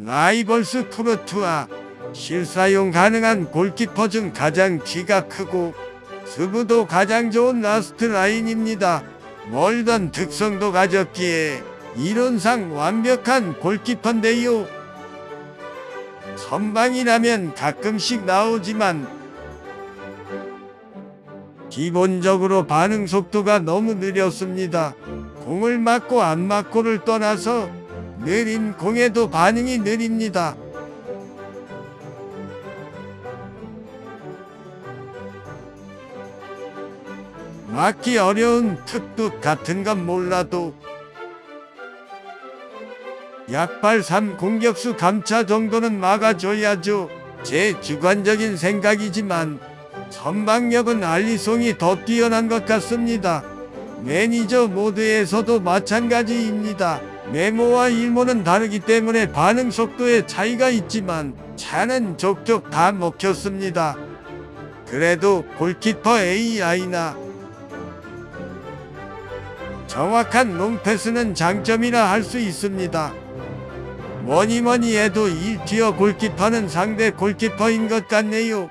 라이벌스 쿠르투아 실사용 가능한 골키퍼 중 가장 키가 크고 수구도 가장 좋은 라스트 라인입니다. 멀던 특성도 가졌기에 이론상 완벽한 골키퍼인데요. 선방이라면 가끔씩 나오지만 기본적으로 반응 속도가 너무 느렸습니다. 공을 맞고 안 맞고를 떠나서 느린 공에도 반응이 느립니다. 맞기 어려운 특뚝 같은 건 몰라도 약발 3 공격수 감차 정도는 막아줘야죠. 제 주관적인 생각이지만 선방력은 알리송이 더 뛰어난 것 같습니다. 매니저 모드에서도 마찬가지입니다. 메모와 일모는 다르기 때문에 반응 속도에 차이가 있지만 차는 족족 다 먹혔습니다. 그래도 골키퍼 AI나 정확한 롱패스는 장점이라 할 수 있습니다. 뭐니뭐니 해도 1티어 골키퍼는 상대 골키퍼인 것 같네요.